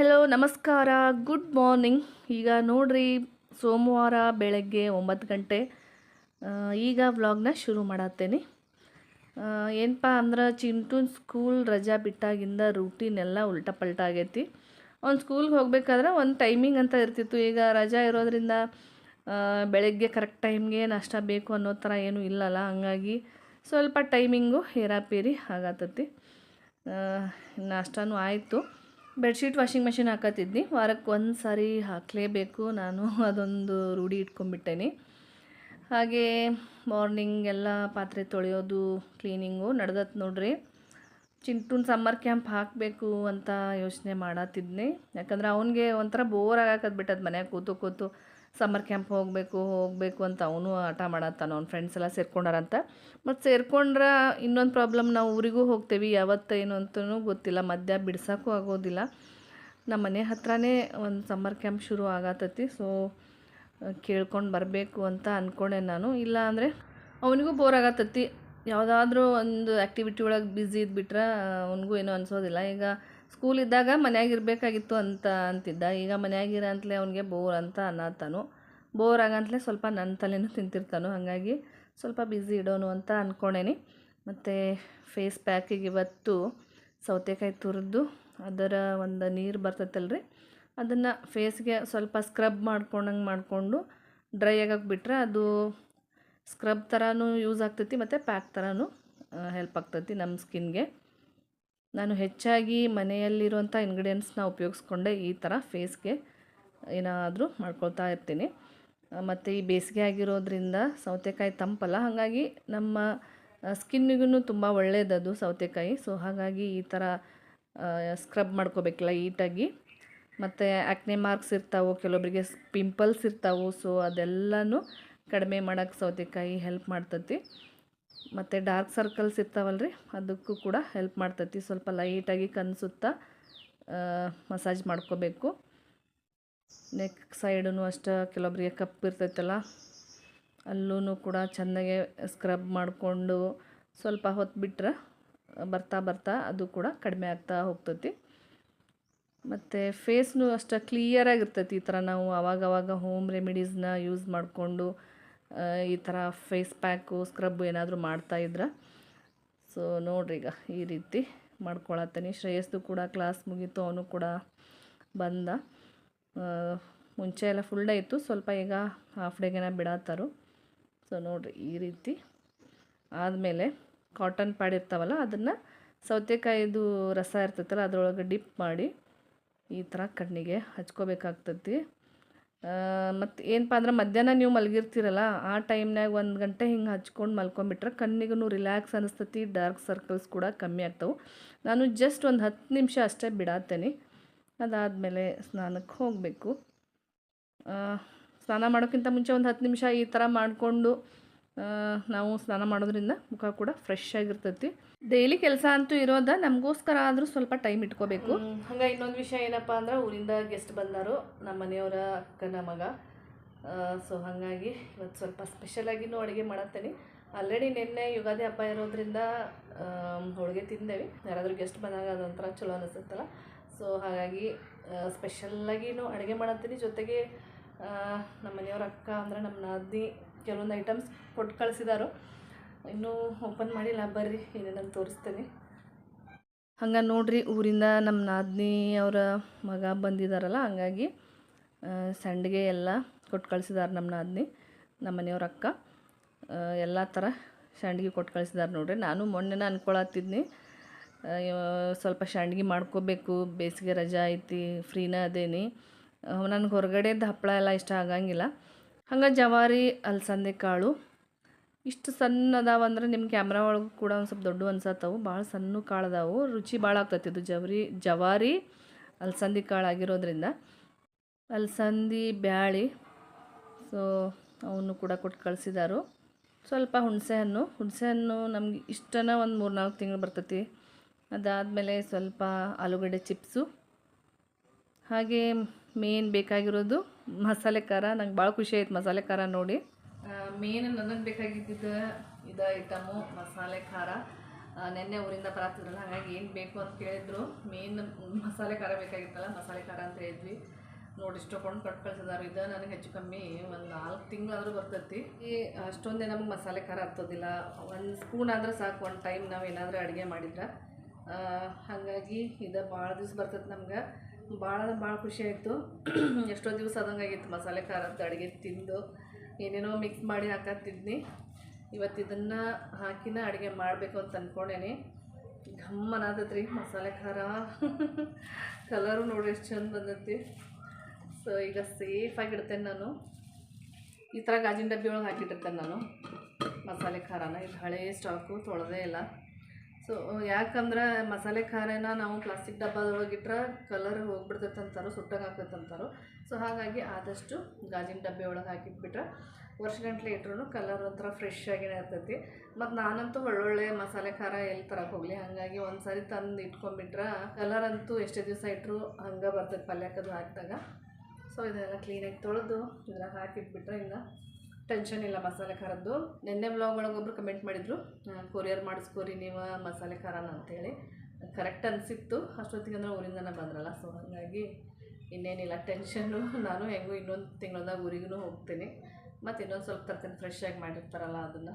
ನಮಸ್ಕಾರ. Good morning ಈಗ ನೋಡ್ರಿ, ಸೋಮವಾರ ಬೆಳಗ್ಗೆ ಒಂಬತ್ತು ಗಂಟೆ. ಈಗ ವ್ಲಾಗ್ನ ಶುರು ಮಾಡತ್ತೇನೆ. ಏನಪ್ಪ ಅಂದ್ರೆ ಚಿಂಟುನ್ ಸ್ಕೂಲ್ ರಜಾ ಬಿಟ್ಟಾಗಿಂದ ರೂಟೀನ್ ಎಲ್ಲ ಉಲ್ಟಾ ಪಲ್ಟಾ ಆಗೈತಿ. ಅವ್ನು ಸ್ಕೂಲ್ಗೆ ಹೋಗ್ಬೇಕಾದ್ರೆ ಒಂದು ಟೈಮಿಂಗ್ ಅಂತ ಇರ್ತಿತ್ತು. ಈಗ ರಜಾ ಇರೋದ್ರಿಂದ ಬೆಳಗ್ಗೆ ಕರೆಕ್ಟ್ ಟೈಮ್ಗೆ ನಾಷ್ಟ ಬೇಕು ಅನ್ನೋ ಥರ ಏನೂ ಇಲ್ಲಲ್ಲ. ಹಂಗಾಗಿ ಸ್ವಲ್ಪ ಟೈಮಿಂಗು ಹೇರಾಪೇರಿ ಆಗತ್ತತಿ. ನಾಷ್ಟನೂ ಆಯಿತು. ಬೆಡ್ಶೀಟ್ ವಾಷಿಂಗ್ ಮೆಷಿನ್ ಹಾಕತ್ತಿದ್ನಿ. ವಾರಕ್ಕೆ ಒಂದು ಸಾರಿ ಹಾಕಲೇಬೇಕು. ನಾನು ಅದೊಂದು ರೂಢಿ ಇಟ್ಕೊಂಡ್ಬಿಟ್ಟೇನೆ. ಹಾಗೆ ಮಾರ್ನಿಂಗ್ ಎಲ್ಲ ಪಾತ್ರೆ ತೊಳೆಯೋದು, ಕ್ಲೀನಿಂಗು ನಡೆದತ್ತು ನೋಡ್ರಿ. ಚಿಂಟುನ್ ಸಮ್ಮರ್ ಕ್ಯಾಂಪ್ ಹಾಕಬೇಕು ಅಂತ ಯೋಚನೆ ಮಾಡತ್ತಿದ್ನಿ. ಯಾಕಂದ್ರೆ ಅವನಿಗೆ ಒಂಥರ ಬೋರ್ ಆಗಾಕದ್ಬಿಟ್ಟದ ಬಿಟ್ಟದ ಮನ್ಯಾಗ ಕೂತು ಕೂತು. ಸಮ್ಮರ್ ಕ್ಯಾಂಪ್ ಹೋಗಬೇಕು ಹೋಗಬೇಕು ಅಂತ ಅವನು ಆಟ ಮಾಡತ್ತಾನ. ಅವ್ನ ಫ್ರೆಂಡ್ಸ್ ಎಲ್ಲ ಸೇರ್ಕೊಂಡಾರಂತ. ಮತ್ತು ಸೇರ್ಕೊಂಡ್ರೆ ಇನ್ನೊಂದು ಪ್ರಾಬ್ಲಮ್ ನಾವು ಊರಿಗೂ ಹೋಗ್ತೇವೆ. ಯಾವತ್ತು ಏನು ಅಂತಲೂ ಗೊತ್ತಿಲ್ಲ. ಮಧ್ಯ ಬಿಡ್ಸೋಕ್ಕೂ ಆಗೋದಿಲ್ಲ. ನಮ್ಮ ಮನೆ ಹತ್ರನೇ ಒಂದು ಸಮ್ಮರ್ ಕ್ಯಾಂಪ್ ಶುರು ಆಗತ್ತತಿ ಸೊ ಕೇಳ್ಕೊಂಡು ಬರಬೇಕು ಅಂತ ಅಂದ್ಕೊಂಡೆ ನಾನು. ಇಲ್ಲ ಅಂದರೆ ಅವನಿಗೂ ಬೋರ್ ಆಗತ್ತತಿ ಯಾವುದಾದ್ರೂ ಒಂದು ಆ್ಯಕ್ಟಿವಿಟಿ ಒಳಗೆ ಬ್ಯುಸಿ ಇದ್ಬಿಟ್ರೆ, ಅವನಿಗೂ ಏನೂ ಅನಿಸೋದಿಲ್ಲ. ಈಗ ಸ್ಕೂಲ್ ಇದ್ದಾಗ ಮನ್ಯಾಗ ಇರಬೇಕಾಗಿತ್ತು ಅಂತ ಅಂತಿದ್ದ. ಈಗ ಮನ್ಯಾಗಿರ ಅಂತಲೇ ಅವನಿಗೆ ಬೋರ್ ಅಂತ ಅನ್ನತ್ತಾನು ಬೋರ್ ಆಗಂತಲೇ ಸ್ವಲ್ಪ ನನ್ನ ತಲೆನೂ ತಿಂತಿರ್ತಾನು. ಹಾಗಾಗಿ ಸ್ವಲ್ಪ ಬ್ಯುಸಿ ಇಡೋನು ಅಂತ ಅಂದ್ಕೊಂಡೇನಿ ಮತ್ತು ಫೇಸ್ ಪ್ಯಾಕಿಗೆ ಇವತ್ತು ಸೌತೆಕಾಯಿ ತುರಿದು, ಅದರ ಒಂದು ನೀರು ಬರ್ತೈತಲ್ರಿ, ಅದನ್ನು ಫೇಸ್ಗೆ ಸ್ವಲ್ಪ ಸ್ಕ್ರಬ್ ಮಾಡ್ಕೊಂಡಂಗೆ ಮಾಡಿಕೊಂಡು ಡ್ರೈ ಆಗಕ್ಕೆ ಬಿಟ್ರೆ ಅದು ಸ್ಕ್ರಬ್ ಥರನೂ ಯೂಸ್ ಆಗ್ತೈತಿ, ಮತ್ತು ಪ್ಯಾಕ್ ಥರನೂ ಹೆಲ್ಪ್ ಆಗ್ತೈತಿ ನಮ್ಮ ಸ್ಕಿನ್ಗೆ ನಾನು ಹೆಚ್ಚಾಗಿ ಮನೆಯಲ್ಲಿರುವಂಥ ಇಂಗ್ರೀಡಿಯೆಂಟ್ಸ್ನ ಉಪಯೋಗಿಸ್ಕೊಂಡೆ ಈ ಥರ ಫೇಸ್ಗೆ ಏನಾದರೂ ಮಾಡ್ಕೊಳ್ತಾ ಇರ್ತೀನಿ. ಮತ್ತು ಈ ಬೇಸಿಗೆ ಆಗಿರೋದ್ರಿಂದ ಸೌತೆಕಾಯಿ ತಂಪಲ್ಲ, ಹಾಗಾಗಿ ನಮ್ಮ ಸ್ಕಿನ್ನಿಗೂ ತುಂಬ ಒಳ್ಳೆಯದದು ಸೌತೆಕಾಯಿ. ಸೊ ಹಾಗಾಗಿ ಈ ಥರ ಸ್ಕ್ರಬ್ ಮಾಡ್ಕೋಬೇಕಿಲ್ಲ ಈಟಾಗಿ ಮತ್ತು ಆ್ಯಕ್ನೆ ಮಾರ್ಕ್ಸ್ ಇರ್ತಾವೆ ಕೆಲವೊಬ್ಬರಿಗೆ ಪಿಂಪಲ್ಸ್ ಇರ್ತಾವೆ ಸೊ ಅದೆಲ್ಲನೂ ಕಡಿಮೆ ಮಾಡೋಕ್ಕೆ ಸೌತೆಕಾಯಿ ಹೆಲ್ಪ್ ಮಾಡ್ತತಿ. ಮತ್ತು ಡಾರ್ಕ್ ಸರ್ಕಲ್ಸ್ ಇರ್ತಾವಲ್ರಿ, ಅದಕ್ಕೂ ಕೂಡ ಹೆಲ್ಪ್ ಮಾಡ್ತೈತಿ. ಸ್ವಲ್ಪ ಲೈಟಾಗಿ ಕನ್ಸುತ್ತಾ ಮಸಾಜ್ ಮಾಡ್ಕೋಬೇಕು. ನೆಕ್ ಸೈಡೂ ಅಷ್ಟೇ ಕೆಲವೊಬ್ಬರಿಗೆ ಕಪ್ಪು ಇರ್ತೈತಲ್ಲ ಅಲ್ಲೂ ಕೂಡ ಚೆನ್ನಾಗೆ ಸ್ಕ್ರಬ್ ಮಾಡಿಕೊಂಡು ಸ್ವಲ್ಪ ಹೊತ್ತು ಬಿಟ್ರೆ ಬರ್ತಾ ಬರ್ತಾ ಅದು ಕೂಡ ಕಡಿಮೆ ಆಗ್ತಾ ಹೋಗ್ತೈತಿ. ಮತ್ತು ಫೇಸ್ನು ಅಷ್ಟು ಕ್ಲಿಯರಾಗಿರ್ತೈತಿ ಈ ಥರ ನಾವು ಅವಾಗವಾಗ ಹೋಮ್ ರೆಮಿಡೀಸ್ನ ಯೂಸ್ ಮಾಡಿಕೊಂಡು ಈ ಥರ ಫೇಸ್ ಪ್ಯಾಕು ಸ್ಕ್ರಬ್ ಏನಾದರೂ ಮಾಡ್ತಾಯಿದ್ರೆ ಸೊ ನೋಡ್ರಿ ಈಗ ಈ ರೀತಿ ಮಾಡ್ಕೊಳತ್ತೀನಿ. ಶ್ರೇಯಸ್ದು ಕೂಡ ಕ್ಲಾಸ್ ಮುಗೀತು, ಅವನು ಕೂಡ ಬಂದ. ಮುಂಚೆ ಎಲ್ಲ ಫುಲ್ ಡೇ ಇತ್ತು. ಸ್ವಲ್ಪ ಈಗ ಹಾಫ್ ಡೇಗೇನ ಬಿಡತ್ತಾರು. ಸೊ ನೋಡ್ರಿ ಈ ರೀತಿ. ಆದಮೇಲೆ ಕಾಟನ್ ಪ್ಯಾಡ್ ಇರ್ತಾವಲ್ಲ, ಅದನ್ನು ಸೌತೆಕಾಯಿದು ರಸ ಇರ್ತೈತಲ್ಲ, ಅದರೊಳಗೆ ಡಿಪ್ ಮಾಡಿ ಈ ಥರ ಕಣ್ಣಿಗೆ ಹಚ್ಕೋಬೇಕಾಗ್ತೈತಿ. ಮತ್ತು ಏನಪ್ಪ ಅಂದ್ರೆ ಮಧ್ಯಾಹ್ನ ನೀವು ಮಲಗಿರ್ತೀರಲ್ಲ, ಆ ಟೈಮ್ನಾಗ ಒಂದು ಗಂಟೆ ಹಿಂಗೆ ಹಚ್ಕೊಂಡು ಮಲ್ಕೊಂಬಿಟ್ರೆ ಕಣ್ಣಿಗೂ ರಿಲ್ಯಾಕ್ಸ್ ಅನಿಸ್ತತಿ ಡಾರ್ಕ್ ಸರ್ಕಲ್ಸ್ ಕೂಡ ಕಮ್ಮಿ ಆಗ್ತವೆ. ನಾನು ಜಸ್ಟ್ ಒಂದು ಹತ್ತು ನಿಮಿಷ ಅಷ್ಟೇ ಬಿಡಾತ್ತೇನೆ ಅದಾದಮೇಲೆ ಸ್ನಾನಕ್ಕೆ ಹೋಗಬೇಕು. ಸ್ನಾನ ಮಾಡೋಕ್ಕಿಂತ ಮುಂಚೆ ಒಂದು ಹತ್ತು ನಿಮಿಷ ಈ ಥರ ಮಾಡಿಕೊಂಡು ನಾವು ಸ್ನಾನ ಮಾಡೋದ್ರಿಂದ ಮುಖ ಕೂಡ ಫ್ರೆಶ್ ಆಗಿರ್ತೈತಿ. ಡೈಲಿ ಕೆಲಸ ಅಂತೂ ಇರೋದ, ನಮಗೋಸ್ಕರ ಆದರೂ ಸ್ವಲ್ಪ ಟೈಮ್ ಇಟ್ಕೋಬೇಕು. ಹಂಗೆ ಇನ್ನೊಂದು ವಿಷಯ ಏನಪ್ಪ ಅಂದ್ರೆ ಊರಿಂದ ಗೆಸ್ಟ್ ಬಂದರು ನಮ್ಮ ಮನೆಯವರ ಅಕ್ಕನ ಮಗ. ಸೊ ಹಾಗಾಗಿ ಇವತ್ತು ಸ್ವಲ್ಪ ಸ್ಪೆಷಲಾಗಿನೂ ಅಡುಗೆ ಮಾಡತ್ತೇನೆ. ಆಲ್ರೆಡಿ ನಿನ್ನೆ ಯುಗಾದಿ ಹಬ್ಬ ಇರೋದ್ರಿಂದ ಹೋಳಿಗೆ ತಿಂದೇವೆ. ಯಾರಾದರೂ ಗೆಸ್ಟ್ ಬಂದಾಗ ಅದೊಂಥರ ಚಲೋ ಅನಿಸುತ್ತಲ್ಲ. ಸೊ ಹಾಗಾಗಿ ಸ್ಪೆಷಲ್ಲಾಗಿನೂ ಅಡುಗೆ ಮಾಡತ್ತೀನಿ. ಜೊತೆಗೆ ನಮ್ಮ ಮನೆಯವ್ರ ಅಕ್ಕ ಅಂದರೆ ನಮ್ಮ ನಾದಿನಿ ಕೆಲವೊಂದು ಐಟಮ್ಸ್ ಕೊಟ್ಟು ಕಳಿಸಿದಾರು. ಇನ್ನೂ ಓಪನ್ ಮಾಡಿಲ್ಲ. ಬರ್ರಿ ಏನೇನಂತ ತೋರಿಸ್ತೇನೆ. ಹಂಗೆ ನೋಡ್ರಿ, ಊರಿಂದ ನಮ್ಮ ನಾದಿನಿ ಅವರ ಮಗ ಬಂದಿದ್ದಾರಲ್ಲ ಹಂಗಾಗಿ ಸಂಡಿಗೆ ಎಲ್ಲ ಕೊಟ್ಟು ಕಳಿಸಿದಾರೆ ನಮ್ಮ ನಾದಿನಿ ನಮ್ಮ ಮನೆಯವ್ರ ಅಕ್ಕ. ಎಲ್ಲ ಥರ ಸಂಡಿಗೆ ಕೊಟ್ಟು ಕಳಿಸಿದಾರೆ ನೋಡ್ರಿ. ನಾನು ಮೊನ್ನೆನ ಅನ್ಕೊಳತ್ತಿದ್ನಿ ಸ್ವಲ್ಪ ಸಂಡ್ಗೆ ಮಾಡ್ಕೋಬೇಕು, ಬೇಸಿಗೆ ರಜಾ ಐತಿ, ಫ್ರೀನ ಅದೇನಿ. ನನಗೆ ಹೊರಗಡೆದು ಹಪ್ಪಳ ಎಲ್ಲ ಇಷ್ಟ ಆಗಂಗಿಲ್ಲ. ಹಂಗೆ ಜವಾರಿ, ಅಲಸಂದೆ ಕಾಳು ಇಷ್ಟು ಸಣ್ಣ ಅದಾವ ಅಂದ್ರೆ ನಿಮ್ಮ ಕ್ಯಾಮ್ರಾ ಒಳಗೆ ಕೂಡ ಒಂದು ಸ್ವಲ್ಪ ದೊಡ್ಡ ಅನ್ಸತ್ತವು. ಭಾಳ ಸಣ್ಣ ಕಾಳು ಅದಾವು ರುಚಿ ಭಾಳ ಆಗ್ತೈತಿ ಇದು ಜವರಿ, ಜವಾರಿ, ಅಲಸಂದಿ ಕಾಳು ಆಗಿರೋದ್ರಿಂದ. ಅಲಸಂದಿ, ಬ್ಯಾಳಿ, ಸೊ ಅವನ್ನು ಕೂಡ ಕೊಟ್ಟು ಕಳಿಸಿದಾರು. ಸ್ವಲ್ಪ ಹುಣಸೆ ಹಣ್ಣು. ಹುಣಸೆ ಹಣ್ಣು ನಮ್ಗೆ ಇಷ್ಟನ ಒಂದು ಮೂರು ನಾಲ್ಕು ತಿಂಗಳು ಬರ್ತೈತಿ. ಅದಾದಮೇಲೆ ಸ್ವಲ್ಪ ಆಲೂಗಡ್ಡೆ ಚಿಪ್ಸು. ಹಾಗೆ ಮೇನ್ ಬೇಕಾಗಿರೋದು ಮಸಾಲೆ ಖಾರ. ನಂಗೆ ಭಾಳ ಖುಷಿ ಆಯ್ತು ಮಸಾಲೆ ಖಾರ ನೋಡಿ. ಮೇನ್ ನನಗೆ ಬೇಕಾಗಿದ್ದಿದ್ದು ಇದು ಐಟಮು ಮಸಾಲೆ ಖಾರ. ನೆನ್ನೆ ಊರಿಂದ ಬರತ್ತಿದ್ರಲ್ಲ ಹಾಗಾಗಿ ಏನು ಬೇಕು ಅಂತ ಕೇಳಿದ್ರು. ಮೇನ್ ಮಸಾಲೆ ಖಾರ ಬೇಕಾಗಿತ್ತಲ್ಲ, ಮಸಾಲೆ ಖಾರ ಅಂತ ಹೇಳಿದ್ವಿ. ನೋಡಿ ಇಷ್ಟೊಂದು ಕಟ್ ಕಳ್ಸಿದಾರೆ ಇದು ನನಗೆ ಹೆಚ್ಚು ಕಮ್ಮಿ ಒಂದು ನಾಲ್ಕು ತಿಂಗಳಾದರೂ ಬರ್ತೈತಿ. ಈ, ಅಷ್ಟೊಂದೇ ನಮಗೆ ಮಸಾಲೆ ಖಾರ ಹತ್ತೋದಿಲ್ಲ ಒಂದು ಸ್ಪೂನ್ ಆದರೆ ಸಾಕು, ಒಂದು ಟೈಮ್ ನಾವು ಏನಾದರೂ ಅಡುಗೆ ಮಾಡಿದ್ರೆ. ಹಾಗಾಗಿ ಇದು ಭಾಳ ದಿವಸ ಬರ್ತೈತೆ ನಮ್ಗೆ. ಭಾಳ ಭಾಳ ಖುಷಿ ಆಯಿತು. ಎಷ್ಟೋ ದಿವಸ ಆದಂಗಾಗಿತ್ತು ಮಸಾಲೆ ಖಾರದ ಅಡುಗೆ ತಿಂದು. ಏನೇನೋ ಮಿಕ್ಸ್ ಮಾಡಿ ಹಾಕತ್ತಿದ್ನಿ. ಇವತ್ತು ಇದನ್ನು ಹಾಕಿನ ಅಡುಗೆ ಮಾಡಬೇಕು ಅಂತ ಅಂದ್ಕೊಂಡೇನಿ ಗಮ್ಮನಾದತ್ರಿ ಮಸಾಲೆ ಖಾರ. ಕಲರು ನೋಡಿ ಎಷ್ಟು ಚಂದ ಬಂದೈತಿ. ಸೊ ಈಗ ಸೇಫಾಗಿ ಇಡ್ತೇನೆ ನಾನು. ಈ ಥರ ಗಾಜಿನ ಡಬ್ಬಿ ಒಳಗೆ ಹಾಕಿಟ್ಟಿರ್ತೇನೆ ನಾನು. ಮಸಾಲೆ ಖಾರನ. ಇದು ಹಳೇ ಸ್ಟಾಕು ತೊಳೆದೇ ಇಲ್ಲ. ಸೊ ಯಾಕಂದ್ರೆ ಮಸಾಲೆ ಖಾರನ ನಾವು ಪ್ಲಾಸ್ಟಿಕ್ ಡಬ್ಬದೊಳಗೆ ಇಟ್ರೆ ಕಲರ್ ಹೋಗ್ಬಿಡ್ತೈತೆ ಅಂತಾರೋ, ಸುಟ್ಟಂಗೆ ಆಗ್ತೈತೆ ಅಂತಾರೋ. ಸೊ ಹಾಗಾಗಿ ಆದಷ್ಟು ಗಾಜಿನ ಡಬ್ಬೆ ಒಳಗೆ ಹಾಕಿಟ್ಬಿಟ್ರೆ ವರ್ಷಗಂಟ್ಲೆ ಇಟ್ರು ಕಲರ್ ಒಂಥರ ಫ್ರೆಶ್ ಆಗಿನೇ ಇರ್ತೈತಿ. ಮತ್ತು ನಾನಂತೂ ಒಳ್ಳೊಳ್ಳೆ ಮಸಾಲೆ ಖಾರ ಎಲ್ಲಿ ತರಕ್ಕೆ ಹೋಗಲಿ. ಹಾಗಾಗಿ ಒಂದು ಸಾರಿ ತಂದು ಇಟ್ಕೊಂಡ್ಬಿಟ್ರೆ ಕಲರ್ ಅಂತೂ ಎಷ್ಟೇ ದಿವಸ ಇಟ್ಟರು ಹಂಗೆ ಬರ್ತೈತೆ ಪಲ್ಯಕ್ಕದು ಹಾಕಿದಾಗ. ಸೊ ಇದೆಲ್ಲ ಕ್ಲೀನಾಗಿ ತೊಳೆದು ಇದ್ರಾಗ ಹಾಕಿಟ್ಬಿಟ್ರೆ ಇನ್ನು ಟೆನ್ಷನ್ ಇಲ್ಲ ಮಸಾಲೆ ಖಾರದ್ದು. ನಿನ್ನೆ ಬ್ಲಾಗ್ ಒಳಗೆ ಒಬ್ರು ಕಮೆಂಟ್ ಮಾಡಿದರು ಕೊರಿಯರ್ ಮಾಡಿಸ್ಕೋರಿ ನೀವು ಮಸಾಲೆ ಖಾರನ ಅಂತೇಳಿ. ಕರೆಕ್ಟ್ ಅನಿಸಿತ್ತು. ಅಷ್ಟೊತ್ತಿಗೆ ಅಂದ್ರೆ ಊರಿಂದನೇ ಬಂದ್ರಲ್ಲ ಸೊ ಹಾಗಾಗಿ ಇನ್ನೇನಿಲ್ಲ ಟೆನ್ಷನ್ನು ನಾನು ಹೆಂಗೂ ಇನ್ನೊಂದು ತಿಂಗಳದಾಗ ಊರಿಗೂ ಹೋಗ್ತೀನಿ. ಮತ್ತು ಇನ್ನೊಂದು ಸ್ವಲ್ಪ ತರ್ತೀನಿ ಫ್ರೆಶ್ ಆಗಿ ಮಾಡಿರ್ತಾರಲ್ಲ ಅದನ್ನು.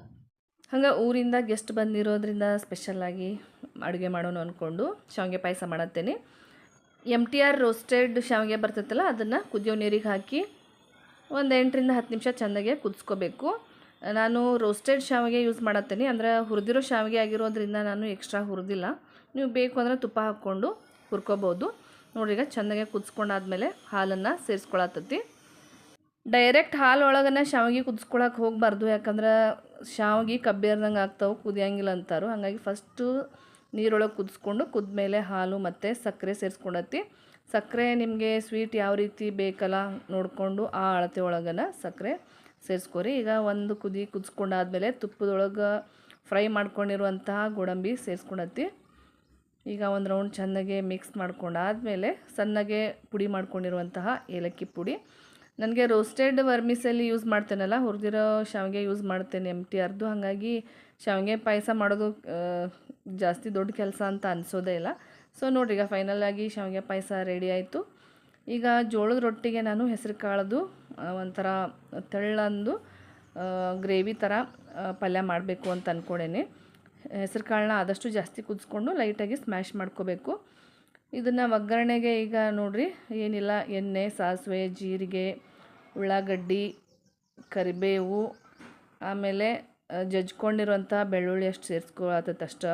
ಹಂಗೆ ಊರಿಂದ ಗೆಸ್ಟ್ ಬಂದಿರೋದ್ರಿಂದ ಸ್ಪೆಷಲಾಗಿ ಅಡುಗೆ ಮಾಡೋಣ ಅಂದ್ಕೊಂಡು ಶಾವಿಗೆ ಪಾಯಸ ಮಾಡತ್ತೇನೆ. ಎಂ ಟಿ ಆರ್ ರೋಸ್ಟೆಡ್ ಶಾವಿಗೆ ಬರ್ತೈತಲ್ಲ, ಅದನ್ನು ಕುದಿಯೋ ನೀರಿಗೆ ಹಾಕಿ ಒಂದು ಎಂಟರಿಂದ ಹತ್ತು ನಿಮಿಷ ಚೆಂದಾಗೆ ಕುದಿಸ್ಕೋಬೇಕು. ನಾನು ರೋಸ್ಟೆಡ್ ಶಾವಿಗೆ ಯೂಸ್ ಮಾಡತ್ತೀನಿ. ಅಂದರೆ ಹುರಿದಿರೋ ಶಾವಿಗೆ ಆಗಿರೋದ್ರಿಂದ ನಾನು ಎಕ್ಸ್ಟ್ರಾ ಹುರಿದಿಲ್ಲ. ನೀವು ಬೇಕು ಅಂದರೆ ತುಪ್ಪ ಹಾಕ್ಕೊಂಡು ಹುರ್ಕೋಬೋದು. ನೋಡಿ ಈಗ ಚೆಂದಾಗೆ ಕುದಿಸ್ಕೊಂಡಾದ್ಮೇಲೆ ಹಾಲನ್ನು ಸೇರಿಸ್ಕೊಳತ್ತತಿ. ಡೈರೆಕ್ಟ್ ಹಾಲು ಒಳಗನೆ ಶಾವಿಗೆ ಕುದಿಸ್ಕೊಳಕ್ಕೆ ಹೋಗಬಾರ್ದು. ಯಾಕಂದ್ರೆ ಶಾವಿಗೆ ಕಬ್ಬೇರ್ದಂಗೆ ಆಗ್ತಾವೆ, ಕುದಿಯಂಗಿಲ್ಲ ಅಂತಾರು. ಹಾಗಾಗಿ ಫಸ್ಟು ನೀರೊಳಗೆ ಕುದಿಸ್ಕೊಂಡು ಕುದ್ಮೇಲೆ ಹಾಲು ಮತ್ತು ಸಕ್ಕರೆ ಸೇರಿಸ್ಕೊಂಡತಿ ಸಕ್ಕರೆ ನಿಮಗೆ ಸ್ವೀಟ್ ಯಾವ ರೀತಿ ಬೇಕಲ್ಲ ನೋಡಿಕೊಂಡು ಆ ಅಳತೆ ಒಳಗನ ಸಕ್ಕರೆ ಸೇರಿಸ್ಕೊರಿ. ಈಗ ಒಂದು ಕುದಿ ಕುದಿಸ್ಕೊಂಡಾದ್ಮೇಲೆ ತುಪ್ಪದೊಳಗೆ ಫ್ರೈ ಮಾಡ್ಕೊಂಡಿರುವಂತಹ ಗೋಡಂಬಿ ಸೇರಿಸ್ಕೊಂಡತ್ತಿ. ಈಗ ಒಂದು ರೌಂಡ್ ಚೆನ್ನಾಗೆ ಮಿಕ್ಸ್ ಮಾಡ್ಕೊಂಡಾದ್ಮೇಲೆ ಸಣ್ಣಗೆ ಪುಡಿ ಮಾಡ್ಕೊಂಡಿರುವಂತಹ ಏಲಕ್ಕಿ ಪುಡಿ. ನನಗೆ ರೋಸ್ಟೆಡ್ ವರ್ಮಿಸಲ್ಲಿ ಯೂಸ್ ಮಾಡ್ತೇನಲ್ಲ, ಹುರಿದಿರೋ ಶಾವಿಗೆ ಯೂಸ್ ಮಾಡ್ತೇನೆ ಎಂ ಟಿ ಆರ್ದು ಹಾಗಾಗಿ ಶಾವಿಗೆ ಪಾಯಸ ಮಾಡೋದು ಜಾಸ್ತಿ ದೊಡ್ಡ ಕೆಲಸ ಅಂತ ಅನಿಸೋದೇ ಇಲ್ಲ. ಸೊ ನೋಡ್ರಿ, ಈಗ ಫೈನಲ್ ಆಗಿ ಶಾವಿಗೆ ಪಾಯಸ ರೆಡಿ ಆಯಿತು. ಈಗ ಜೋಳದ ರೊಟ್ಟಿಗೆ ನಾನು ಹೆಸರು ಕಾಳದು ಒಂಥರ ತೆಳ್ಳಂದು ಗ್ರೇವಿ ಥರ ಪಲ್ಯ ಮಾಡಬೇಕು ಅಂತ ಅಂದ್ಕೊಂಡೇನೆ ಹೆಸರು ಕಾಳನ್ನ ಆದಷ್ಟು ಜಾಸ್ತಿ ಕುದಿಸ್ಕೊಂಡು ಲೈಟಾಗಿ ಸ್ಮ್ಯಾಶ್ ಮಾಡ್ಕೋಬೇಕು. ಇದನ್ನು ಒಗ್ಗರಣೆಗೆ ಈಗ ನೋಡಿರಿ, ಏನಿಲ್ಲ, ಎಣ್ಣೆ, ಸಾಸಿವೆ, ಜೀರಿಗೆ, ಉಳ್ಳಾಗಡ್ಡಿ, ಕರಿಬೇವು, ಆಮೇಲೆ ಜಜ್ಕೊಂಡಿರುವಂಥ ಬೆಳ್ಳುಳ್ಳಿ ಅಷ್ಟು ಸೇರಿಸ್ಕೊಳತ್ತಷ್ಟು.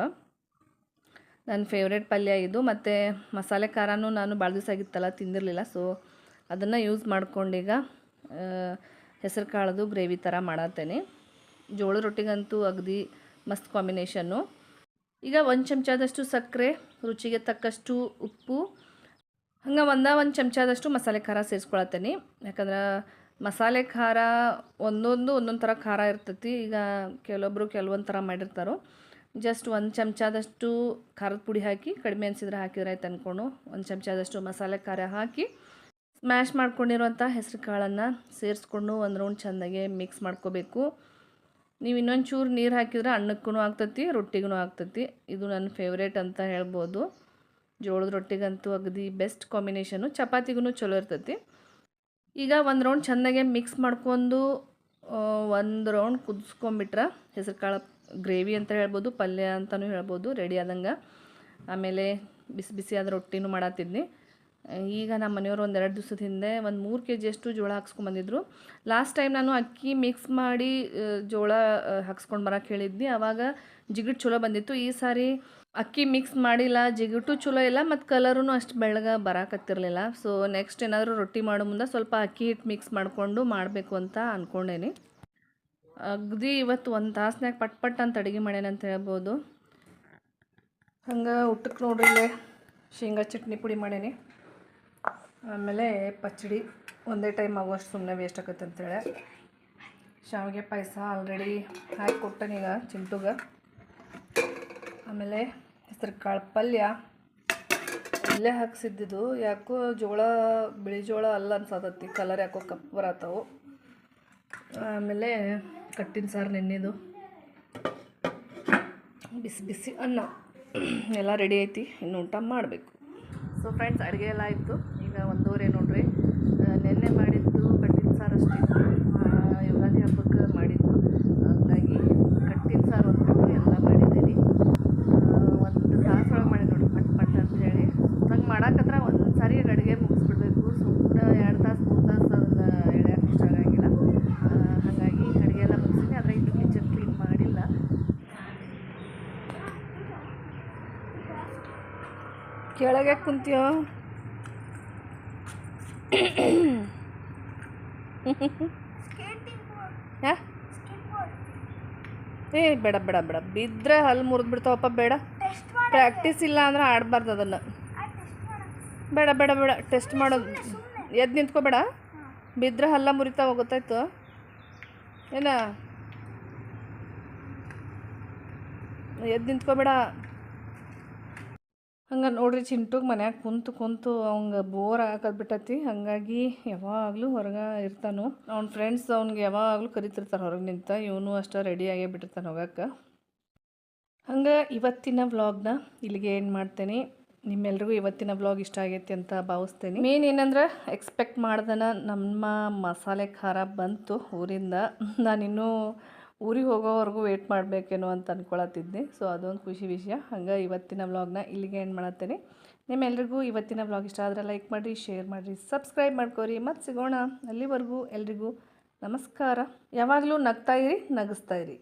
ನನ್ನ ಫೇವ್ರೇಟ್ ಪಲ್ಯ ಇದು. ಮತ್ತು ಮಸಾಲೆ ಖಾರನೂ ನಾನು ಭಾಳ ದಿವಸ ಆಗಿತ್ತಲ್ಲ, ತಿಂದಿರಲಿಲ್ಲ. ಸೊ ಅದನ್ನು ಯೂಸ್ ಮಾಡಿಕೊಂಡೀಗ ಹೆಸರು ಕಾಳದು ಗ್ರೇವಿ ಥರ ಮಾಡತ್ತೇನೆ ಜೋಳ ರೊಟ್ಟಿಗಂತೂ ಅಗದಿ ಮಸ್ತ್ ಕಾಂಬಿನೇಷನ್ನು ಈಗ ಒಂದು ಚಮಚದಷ್ಟು ಸಕ್ಕರೆ ರುಚಿಗೆ ತಕ್ಕಷ್ಟು ಉಪ್ಪು. ಹಂಗೆ ಒಂದ ಒಂದು ಚಮಚದಷ್ಟು ಮಸಾಲೆ ಖಾರ ಸೇರಿಸ್ಕೊಳತ್ತೇನೆ ಯಾಕಂದ್ರೆ ಮಸಾಲೆ ಖಾರ ಒಂದೊಂದು ಒಂದೊಂದು ಥರ ಖಾರ ಇರ್ತೈತಿ. ಈಗ ಕೆಲವೊಬ್ಬರು ಕೆಲವೊಂದು ಥರ ಮಾಡಿರ್ತಾರೋ. ಜಸ್ಟ್ ಒಂದು ಚಮಚದಷ್ಟು ಖಾರದ ಪುಡಿ ಹಾಕಿ, ಕಡಿಮೆ ಅನಿಸಿದ್ರೆ ಹಾಕಿದ್ರೆ ಆಯ್ತು ಅಂದ್ಕೊಂಡು ಒಂದು ಚಮಚದಷ್ಟು ಮಸಾಲೆ ಖಾರ ಹಾಕಿ ಸ್ಮ್ಯಾಶ್ ಮಾಡ್ಕೊಂಡಿರುವಂಥ ಹೆಸರು ಕಾಳನ್ನು ಸೇರಿಸ್ಕೊಂಡು ಒಂದು ರೌಂಡ್ ಚೆಂದಾಗೆ ಮಿಕ್ಸ್ ಮಾಡ್ಕೋಬೇಕು. ನೀವು ಇನ್ನೊಂದು ಚೂರು ನೀರು ಹಾಕಿದ್ರೆ ಅನ್ನಕ್ಕೂ ಆಗ್ತೈತಿ ರೊಟ್ಟಿಗೂ ಆಗ್ತೈತಿ. ಇದು ನನ್ನ ಫೇವ್ರೇಟ್ ಅಂತ ಹೇಳ್ಬೋದು. ಜೋಳದ ರೊಟ್ಟಿಗಂತೂ ಅಗದಿ ಬೆಸ್ಟ್ ಕಾಂಬಿನೇಷನು ಚಪಾತಿಗೂ ಚಲೋ ಇರ್ತೈತಿ. ಈಗ ಒಂದು ರೌಂಡ್ ಚೆಂದಾಗೆ ಮಿಕ್ಸ್ ಮಾಡ್ಕೊಂಡು ಒಂದು ರೌಂಡ್ ಕುದಿಸ್ಕೊಂಬಿಟ್ರೆ ಹೆಸರು ಕಾಳು ಗ್ರೇವಿ ಅಂತ ಹೇಳ್ಬೋದು, ಪಲ್ಯ ಅಂತಲೂ ಹೇಳ್ಬೋದು ರೆಡಿ ಆದಂಗೆ. ಆಮೇಲೆ ಬಿಸಿ ಬಿಸಿಯಾದ ರೊಟ್ಟಿನೂ ಮಾಡತ್ತಿದ್ನಿ ಈಗ ನಮ್ಮ ಮನೆಯವರು ಎರಡು ದಿವಸದ ಹಿಂದೆ ಒಂದು ಮೂರು ಕೆ ಜಿಯಷ್ಟು ಜೋಳ ಹಾಕ್ಸ್ಕೊಂಬಂದಿದ್ರು ಲಾಸ್ಟ್ ಟೈಮ್ ನಾನು ಅಕ್ಕಿ ಮಿಕ್ಸ್ ಮಾಡಿ ಜೋಳ ಹಾಕ್ಸ್ಕೊಂಡು ಬರೋಕೆ ಹೇಳಿದ್ನಿ. ಆವಾಗ ಜಿಗಿಟ್ ಚಲೋ ಬಂದಿತ್ತು. ಈ ಸಾರಿ ಅಕ್ಕಿ ಮಿಕ್ಸ್ ಮಾಡಿಲ್ಲ, ಜಿಗಿಟು ಚಲೋ ಇಲ್ಲ, ಮತ್ತು ಕಲರೂ ಅಷ್ಟು ಬೆಳಗ್ಗೆ ಬರೋಕತ್ತಿರಲಿಲ್ಲ ಸೊ ನೆಕ್ಸ್ಟ್ ಏನಾದರೂ ರೊಟ್ಟಿ ಮಾಡೋ ಮುಂದೆ ಸ್ವಲ್ಪ ಅಕ್ಕಿ ಹಿಟ್ಟು ಮಿಕ್ಸ್ ಮಾಡಿಕೊಂಡು ಮಾಡಬೇಕು ಅಂತ ಅಂದ್ಕೊಂಡೇನಿ ಅಗದಿ ಇವತ್ತು ಒಂದು ತಾಸ್ನಾಗ ಪಟ್ ಪಟ್ ಅಂತ ಅಡುಗೆ ಮಾಡ್ಯಾನ ಅಂತ ಹೇಳ್ಬೋದು. ಹಂಗೆ ಊಟಕ್ಕೆ ನೋಡ್ರಿ ಇಲ್ಲೇ ಶೇಂಗಾ ಚಟ್ನಿ ಪುಡಿ ಮಾಡೇನಿ. ಆಮೇಲೆ ಪಚ್ಚಡಿ ಒಂದೇ ಟೈಮ್ ಆಗುವಷ್ಟು ಸುಮ್ಮನೆ ವೇಸ್ಟ್ ಆಗುತ್ತೆ ಅಂತೇಳಿ ಶಾವಿಗೆ ಪಾಯಸ ಆಲ್ರೆಡಿ ಹಾಕಿ ಕೊಟ್ಟನೀಗ ಚಿಂಟುಗೆ ಆಮೇಲೆ ಹೆಸರು ಕಾಳು ಪಲ್ಯ ಇಲ್ಲೇ ಹಾಕ್ಸಿದ್ದಿದ್ದು ಯಾಕೋ ಜೋಳ, ಬಿಳಿ ಜೋಳ ಅಲ್ಲ ಅನ್ಸತತ್ತಿ ಕಲರ್ ಯಾಕೋ ಕಪ್ಪು ಬರತ್ತವು. ಆಮೇಲೆ ಕಟ್ಟಿನ ಸಾರು ನೆನ್ನೆದು. ಬಿಸಿ ಬಿಸಿ ಅನ್ನ. ಎಲ್ಲ ರೆಡಿ ಐತಿ, ಇನ್ನು ಊಟ ಮಾಡಬೇಕು. ಸೊ ಫ್ರೆಂಡ್ಸ್ ಅಡುಗೆ ಎಲ್ಲ ಆಯಿತು. ಈಗ ಒಂದೂವರೆ ನೋಡ್ರಿ ಆ, ನೆನ್ನೆ ಮಾಡಿದ್ದು ಕಟ್ಟಿನ ಸಾರು ಅಷ್ಟಿತ್ತು ಆ, ಯುಗಾದಿ ಹಬ್ಬಕ್ಕೆ ಮಾಡಿದ್ದು ಹಾಗಾಗಿ ಕಟ್ಟಿನ ಸಾರು ಅಂದ್ಬಿಟ್ಟು ಎಲ್ಲ ಮಾಡಿದ್ದೀನಿ ಒಂದು ತಾಸು ಒಳಗೆ ಮಾಡಿ ನೋಡಿ ಪಟ್ ಪಟ್ ಅಂತ ಹೇಳಿ ನಂಗೆ ಮಾಡಾಕತ್ರ ಒಂದು ಸಾರಿ ಅಡುಗೆ ಮುಗಿಸ್ಬಿಡ್ಬೇಕು ಸುಮ್ಮನೆ ಎರಡು ತಾಸು ಮೂರು ತಾಸು ಅದನ್ನು ಎಳ್ಯಾಕೆ ಇಷ್ಟ ಆಗಂಗಿಲ್ಲ ಆ, ಹಾಗಾಗಿ ಅಡುಗೆ ಎಲ್ಲ ಮುಗಿಸಿನಿ ಆದರೆ ಇನ್ನು ಕಿಚನ್ ಕ್ಲೀನ್ ಮಾಡಿಲ್ಲ ಕೆಳಗೆ ಕುಂತೀಯೋ? ಏ, ಬೇಡ ಬೇಡ ಬೇಡ. ಬಿದ್ದರೆ ಹಲ್ಲು ಮುರಿದು ಬಿಡ್ತಾವಪ್ಪ, ಬೇಡ. ಪ್ರಾಕ್ಟೀಸ್ ಇಲ್ಲ ಅಂದ್ರೆ ಆಡಬಾರ್ದು ಅದನ್ನು. ಬೇಡ ಬೇಡ ಬೇಡ. ಟೆಸ್ಟ್ ಮಾಡೋದು ಎದ್ದು ನಿಂತ್ಕೋಬೇಡ ಬಿದ್ದರೆ ಹಲ್ಲ ಮುರಿತಾವ, ಗೊತ್ತಾಯ್ತು? ಏನ? ಎದ್ದು ನಿಂತ್ಕೋಬೇಡ ಹಂಗೆ ನೋಡ್ರಿ ಚಿಂಟುಗೆ ಮನ್ಯಾಗ ಕುಂತು ಕುಂತು ಅವಂಗೆ ಬೋರ್ ಹಾಕದ್ ಬಿಟ್ಟತಿ. ಹಾಗಾಗಿ ಯಾವಾಗಲೂ ಹೊರಗೆ ಇರ್ತಾನು. ಅವ್ನ ಫ್ರೆಂಡ್ಸ್ ಅವ್ನಿಗೆ ಯಾವಾಗಲೂ ಕರಿತಿರ್ತಾನೆ ಹೊರಗೆ ನಿಂತ. ಇವನು ಅಷ್ಟೇ ರೆಡಿಯಾಗೇ ಬಿಟ್ಟಿರ್ತಾನೆ ಹೋಗಕ್ಕೆ ಹಂಗೆ ಇವತ್ತಿನ ವ್ಲಾಗ್ನ ಇಲ್ಲಿಗೆ ಏನು ಮಾಡ್ತೇನೆ. ನಿಮ್ಮೆಲ್ರಿಗೂ ಇವತ್ತಿನ ವ್ಲಾಗ್ ಇಷ್ಟ ಆಗೈತಿ ಅಂತ ಭಾವಿಸ್ತೇನೆ. ಮೇನ್ ಏನಂದ್ರೆ ಎಕ್ಸ್ಪೆಕ್ಟ್ ಮಾಡ್ದನ ನಮ್ಮ ಮಸಾಲೆ ಖಾರ ಬಂತು ಊರಿಂದ. ನಾನಿನ್ನೂ ಊರಿಗೆ ಹೋಗೋವರೆಗೂ ವೇಟ್ ಮಾಡಬೇಕೇನೋ ಅಂತ ಅಂದ್ಕೊಳತ್ತಿದ್ದೆ ಸೊ ಅದೊಂದು ಖುಷಿ ವಿಷಯ. ಹಂಗೆ ಇವತ್ತಿನ ವ್ಲಾಗ್ನ ಇಲ್ಲಿಗೆ ಏನು ಮಾಡತ್ತೇನೆ. ನಿಮ್ಮೆಲ್ರಿಗೂ ಇವತ್ತಿನ ವ್ಲಾಗ್ ಇಷ್ಟ ಆದರೆ ಲೈಕ್ ಮಾಡಿರಿ ಶೇರ್ ಮಾಡಿರಿ ಸಬ್ಸ್ಕ್ರೈಬ್ ಮಾಡ್ಕೊರಿ. ಮತ್ತು ಸಿಗೋಣ ಅಲ್ಲಿವರೆಗೂ ಎಲ್ರಿಗೂ ನಮಸ್ಕಾರ. ಯಾವಾಗಲೂ ನಗ್ತಾ ಇರಿ, ನಗಿಸ್ತಾ ಇರಿ.